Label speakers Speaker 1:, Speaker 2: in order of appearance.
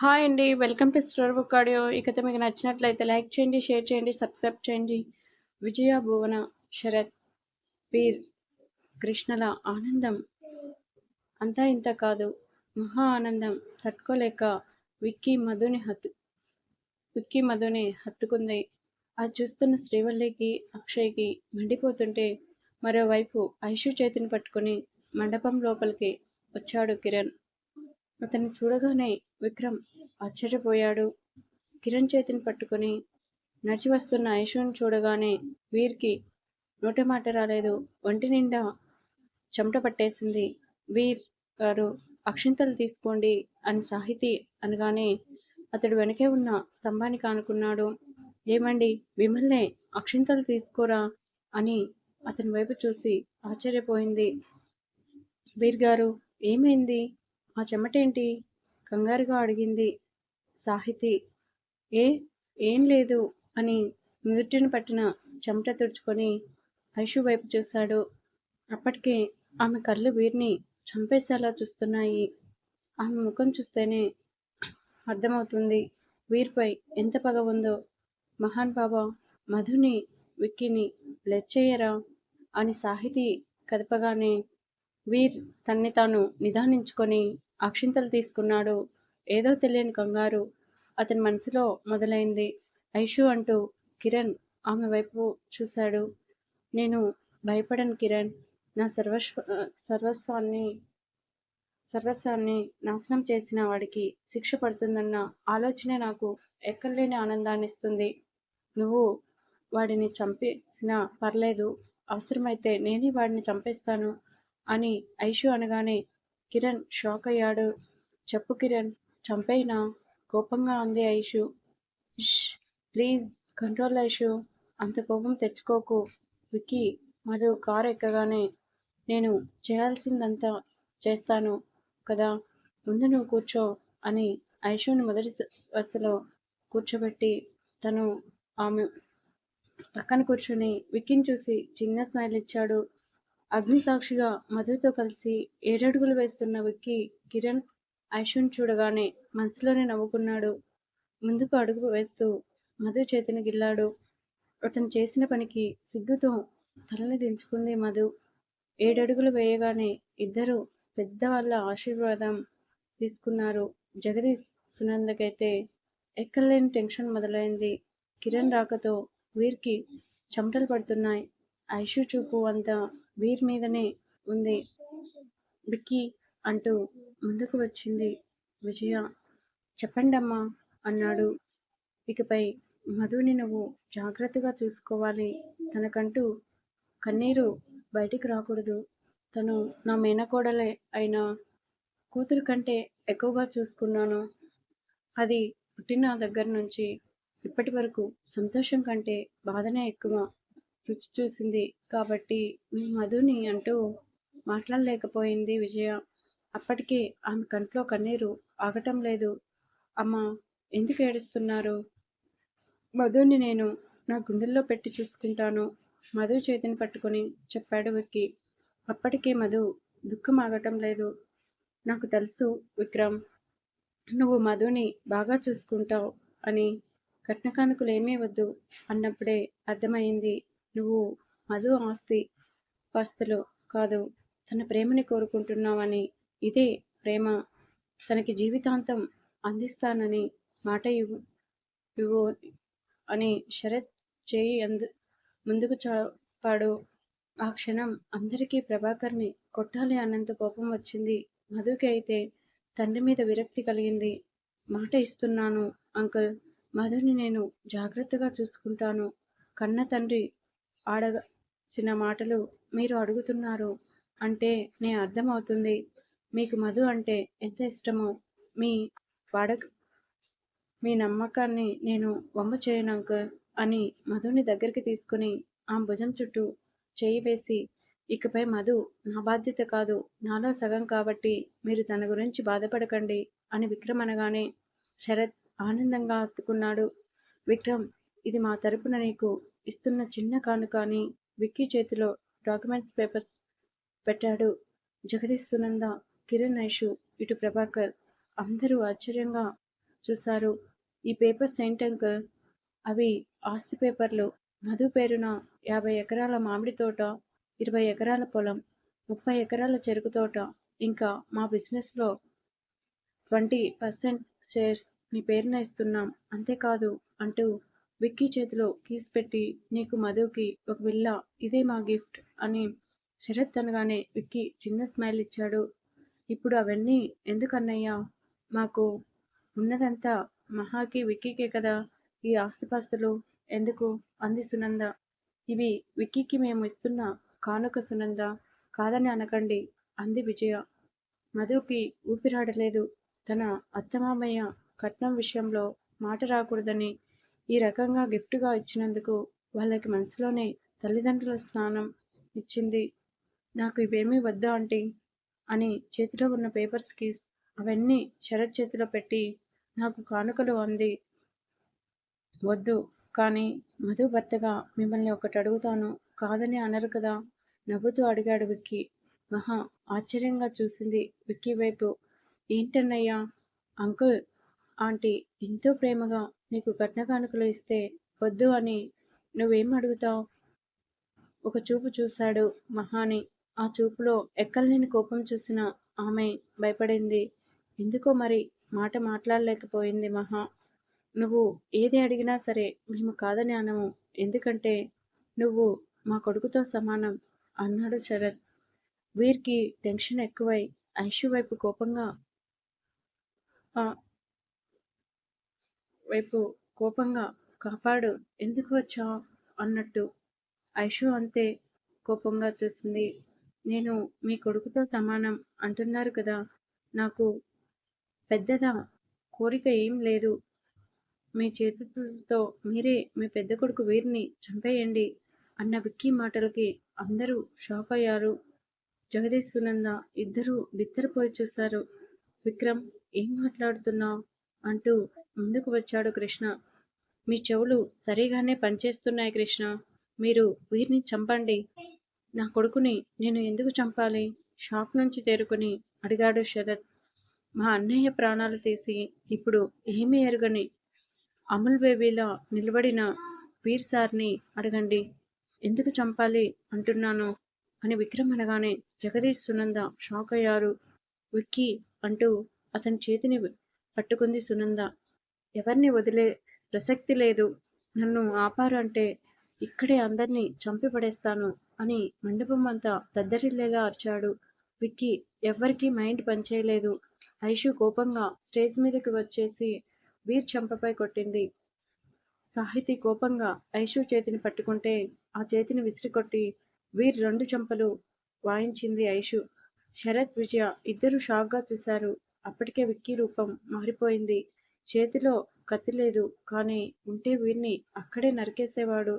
Speaker 1: Hi అండి. Welcome to store book audio ఇకతో మీకు నచ్చినట్లయితే లైక్ చేయండి షేర్ చేయండి సబ్స్క్రైబ్ చేయండి. విజయ భువన శరత్ వీర్ కృష్ణల ఆనందం. అంతా ఇంత కాదు. మహా ఆనందం. తట్టుకోలేక విక్కీ మధుని హత్తు విక్కీ మధుని హత్తుకుంది. అది చూస్తున్న శ్రీవల్లికి అక్షయ్కి మండిపోతుంటే మరోవైపు ఐషు చేతిని పట్టుకుని మండపం లోపలికి వచ్చాడు కిరణ్. అతన్ని చూడగానే విక్రమ్ ఆశ్చర్యపోయాడు. కిరణ్ చేతిని పట్టుకొని నడిచి వస్తున్న ఐషుని చూడగానే వీర్కి నోట మాట రాలేదు. ఒంటి నిండా చెమట పట్టేసింది. వీర్ గారు అక్షింతలు తీసుకోండి అని సాహితీ అనగానే అతడు వెనకే ఉన్న స్తంభానికి ఆనుకున్నాడు ఏమండి విమల్నే అక్షింతలు తీసుకోరా అని అతని వైపు చూసి ఆశ్చర్యపోయింది. వీర్ గారు ఏమైంది? ఆ చెమటేంటి? కంగారుగా అడిగింది సాహితి. ఏ ఏం లేదు అని నుదుటిని పట్టిన చెమట తుడుచుకొని ఐషు వైపు చూశాడు. అప్పటికే ఆమె కళ్ళు వీరిని చంపేసేలా చూస్తున్నాయి. ఆమె ముఖం చూస్తేనే అర్థమవుతుంది. వీరిపై ఎంత పగ ఉందో. మహాన్ బాబా మధుని విక్కిని లెచ్చేయరా అని సాహితీ కదపగానే వీర్ తన్ని తాను నిదానించుకొని అక్షింతలు తీసుకున్నాడు. ఏదో తెలియని కంగారు. అతని మనసులో మొదలైంది. ఐషు అంటూ కిరణ్ ఆమె వైపు చూశాడు. నేను భయపడను కిరణ్. నా సర్వస్వ సర్వస్వాన్ని సర్వస్వాన్ని నాశనం చేసిన వాడికి శిక్ష పడుతుందన్న ఆలోచనే నాకు ఎక్కడలేని ఆనందాన్ని ఇస్తుంది. నువ్వు వాడిని చంపేసినా పర్లేదు. అవసరమైతే నేనే వాడిని చంపేస్తాను అని ఐషు అనగానే కిరణ్ షాక్ అయ్యాడు చెప్పు కిరణ్ చంపైనా? కోపంగా అంది ఐషు. Please control Aishu. అంత కోపం తెచ్చుకోకు. విక్కీ మధు కారు ఎక్కగానే నేను చేయాల్సిందంతా చేస్తాను కదా ముందు నువ్వు కూర్చో అని ఐషుని మొదటి వరుసలో కూర్చోబెట్టి తను ఆమె పక్కన కూర్చొని విక్కీని చూసి చిన్న స్మైల్ ఇచ్చాడు అగ్నిసాక్షిగా మధుతో కలిసి ఏడడుగులు వేస్తున్న విక్కీ కిరణ్ ఐషుని చూడగానే మనసులోనే నవ్వుకున్నాడు. ముందుకు అడుగు వేస్తూ మధు చేతిని గిల్లాడు. అతను చేసిన పనికి సిగ్గుతో తలని దించుకుంది మధు. ఏడడుగులు వేయగానే ఇద్దరు పెద్దవాళ్ళ ఆశీర్వాదం తీసుకున్నారు. జగదీష్ సునందకైతే ఎక్కలేని టెన్షన్ మొదలైంది. కిరణ్ రాకతో వీరికి చెమటలు పడుతున్నాయి. ఐషు చూపు అంతా వీర్ మీదనే ఉంది. బిక్కీ అంటూ ముందుకు వచ్చింది. విజయ చెప్పండమ్మా అన్నాడు. ఇకపై మధుని నువ్వు జాగ్రత్తగా చూసుకోవాలి. తనకంటూ కన్నీరు బయటికి రాకూడదు. తను నా మేనకోడలే అయినా కూతురు కంటే ఎక్కువగా చూసుకున్నాను. అది పుట్టిన దగ్గర నుంచి ఇప్పటి వరకు సంతోషం కంటే బాధనే ఎక్కువ. రుచి చూసింది. కాబట్టి మీ మధుని అంటూ మాట్లాడలేకపోయింది విజయ. అప్పటికే ఆమె కంట్లో కన్నీరు ఆగటం లేదు. అమ్మ ఎందుకు ఏడుస్తున్నారు? మధుని నేను నా గుండెల్లో పెట్టి చూసుకుంటాను. మధు చేతిని పట్టుకొని చెప్పాడు విక్కి. అప్పటికే మధు దుఃఖం ఆగటం లేదు. నాకు తెలుసు విక్రమ్ నువ్వు మధుని బాగా చూసుకుంటావు అని కట్న ఏమీ వద్దు అన్నప్పుడే అర్థమైంది నువ్వు మధు ఆస్తి పాస్తులు కాదు తన ప్రేమని కోరుకుంటున్నావని. ఇదే ప్రేమ. తనకి జీవితాంతం అందిస్తానని మాట ఇవ్వు ఇవ్వు అని శరత్ చేయి అందు ముందుకు చాపాడు ఆ క్షణం అందరికీ ప్రభాకర్ని కొట్టాలి అన్నంత కోపం వచ్చింది. మధుకి అయితే తండ్రి మీద విరక్తి కలిగింది. మాట ఇస్తున్నాను అంకుల్. మధుని నేను జాగ్రత్తగా చూసుకుంటాను. కన్న తండ్రి ఆడసిన మాటలు మీరు అడుగుతున్నారు అంటే నే అర్థమవుతుంది. మీకు మధు అంటే ఎంత ఇష్టమో మీ వాడక మీ నమ్మకాన్ని నేను వమ్మ చేయను అంకుల్ అని మధుని దగ్గరికి తీసుకుని ఆ భుజం చుట్టూ చేయి వేసి ఇకపై మధు నా బాధ్యత కాదు నాలో సగం కాబట్టి మీరు తన గురించి బాధపడకండి అని విక్రమ్ అనగానే శరత్ ఆనందంగా హత్తుకున్నాడు విక్రమ్ ఇది మా తరపున నీకు ఇస్తున్న చిన్న కానుకని విక్కీ చేతిలో డాక్యుమెంట్స్ పేపర్స్ పెట్టాడు. జగదీష్ సునంద కిరణ్ ఐషు ఇటు ప్రభాకర్ అందరూ ఆశ్చర్యంగా చూశారు. ఈ పేపర్స్ ఏంటంకల్ అవి ఆస్తి పేపర్లు. మధు పేరున యాభై ఎకరాల మామిడి తోట ఇరవై ఎకరాల పొలం ముప్పై ఎకరాల చెరుకు తోట ఇంకా మా బిజినెస్లో ట్వంటీ పర్సెంట్ షేర్స్ నీ పేరున ఇస్తున్నాం. అంతేకాదు అంటూ విక్కీ చేతిలో కీస్ పెట్టి నీకు మధుకి ఒక విల్ల ఇదే మా గిఫ్ట్ అని శరత్ అనగానే విక్కీ చిన్న స్మైల్ ఇచ్చాడు. ఇప్పుడు అవన్నీ ఎందుకన్నయ్యా? మాకు ఉన్నదంతా మహాకి విక్కీకే కదా. ఈ ఆస్తిపాస్తులు ఎందుకు అంది సునంద. ఇవి విక్కీకి మేము ఇస్తున్న కానుక సునంద. కాదని అనకండి అంది విజయ. మధుకి ఊపిరాడలేదు. తన అత్తమామయ్య కట్నం విషయంలో మాట రాకూడదని ఈ రకంగా గిఫ్ట్గా ఇచ్చినందుకు వాళ్ళకి మనసులోనే తల్లిదండ్రుల స్నానం ఇచ్చింది. నాకు ఇవేమీ వద్దా ఆంటీ? అని చేతిలో ఉన్న పేపర్స్కి అవన్నీ శరత్ చేతిలో పెట్టి నాకు కానుకలు అంది. వద్దు కానీ మధు భర్తగా మిమ్మల్ని ఒకటి అడుగుతాను. కాదని అనరు కదా? నవ్వుతూ అడిగాడు విక్కీ. మహా ఆశ్చర్యంగా చూసింది విక్కీ వైపు. ఏంటన్నయ్యా? అంకుల్ ఆంటీ ఎంతో ప్రేమగా నీకు కట్న కానుకలు ఇస్తే వద్దు అని నువ్వేం అడుగుతావు? ఒక చూపు చూశాడు మహాని. ఆ చూపులో ఎక్కలేని కోపం చూసిన ఆమె భయపడింది. ఎందుకో మరి మాట మాట్లాడలేకపోయింది మహా. నువ్వు ఏది అడిగినా సరే మేము కాదని అనము. ఎందుకంటే నువ్వు మా కొడుకుతో సమానం అన్నాడు శరత్ వీరికి టెన్షన్ ఎక్కువై ఐషు వైపు కోపంగా వైపు కోపంగా కాపాడు ఎందుకు వచ్చా అన్నట్టు ఐషు అంతే కోపంగా చూస్తుంది నేను మీ కొడుకుతో సమానం అంటున్నారు కదా నాకు పెద్దదా? కోరిక ఏం లేదు. మీ చేతులతో మీరే మీ పెద్ద కొడుకు వీరిని చంపేయండి అన్న విక్కీ మాటలకి అందరూ షాక్ అయ్యారు. జగదీశ్వనంద సునంద ఇద్దరూ బిత్తరపోయి చూశారు. విక్రమ్ ఏం మాట్లాడుతున్నావు? అంటూ ముందుకు వచ్చాడు కృష్ణ. మీ చెవులు సరిగానే పనిచేస్తున్నాయి కృష్ణ. మీరు వీరిని చంపండి. నా కొడుకుని నేను ఎందుకు చంపాలి? షాక్ నుంచి తేరుకొని అడిగాడు శరత్. మా అన్నయ్య ప్రాణాలు తీసి ఇప్పుడు ఏమీ ఎరుగని అమూల్ బేబీలా నిలబడిన వీర్ సార్ని అడగండి. ఎందుకు చంపాలి అంటున్నాను అని విక్రమ్ అనగానే జగదీష్ సునంద షాక్ అయ్యారు. విక్కీ అంటూ అతని చేతిని పట్టుకుంది సునంద. ఎవరిని వదిలే ప్రసక్తి లేదు. నన్ను ఆపారు అంటే ఇక్కడే అందరినీ చంపి పడేస్తాను అని మండపం అంతా దద్దరిల్లేలా అరిచాడు విక్కీ. ఎవ్వరికీ మైండ్ పనిచేయలేదు. ఐషు కోపంగా స్టేజ్ మీదకి వచ్చేసి వీర్ చంపపై కొట్టింది. సాహితి కోపంగా ఐషు చేతిని పట్టుకుంటే ఆ చేతిని విసిరికొట్టి వీర్ రెండు చెంపలు వాయించింది ఐషు. శరత్ విజయ ఇద్దరు షాక్గా చూశారు. అప్పటికే విక్కీ రూపం మారిపోయింది. చేతిలో కత్తి లేదు. కానీ ఉంటే వీరిని అక్కడే నరికేసేవాడు.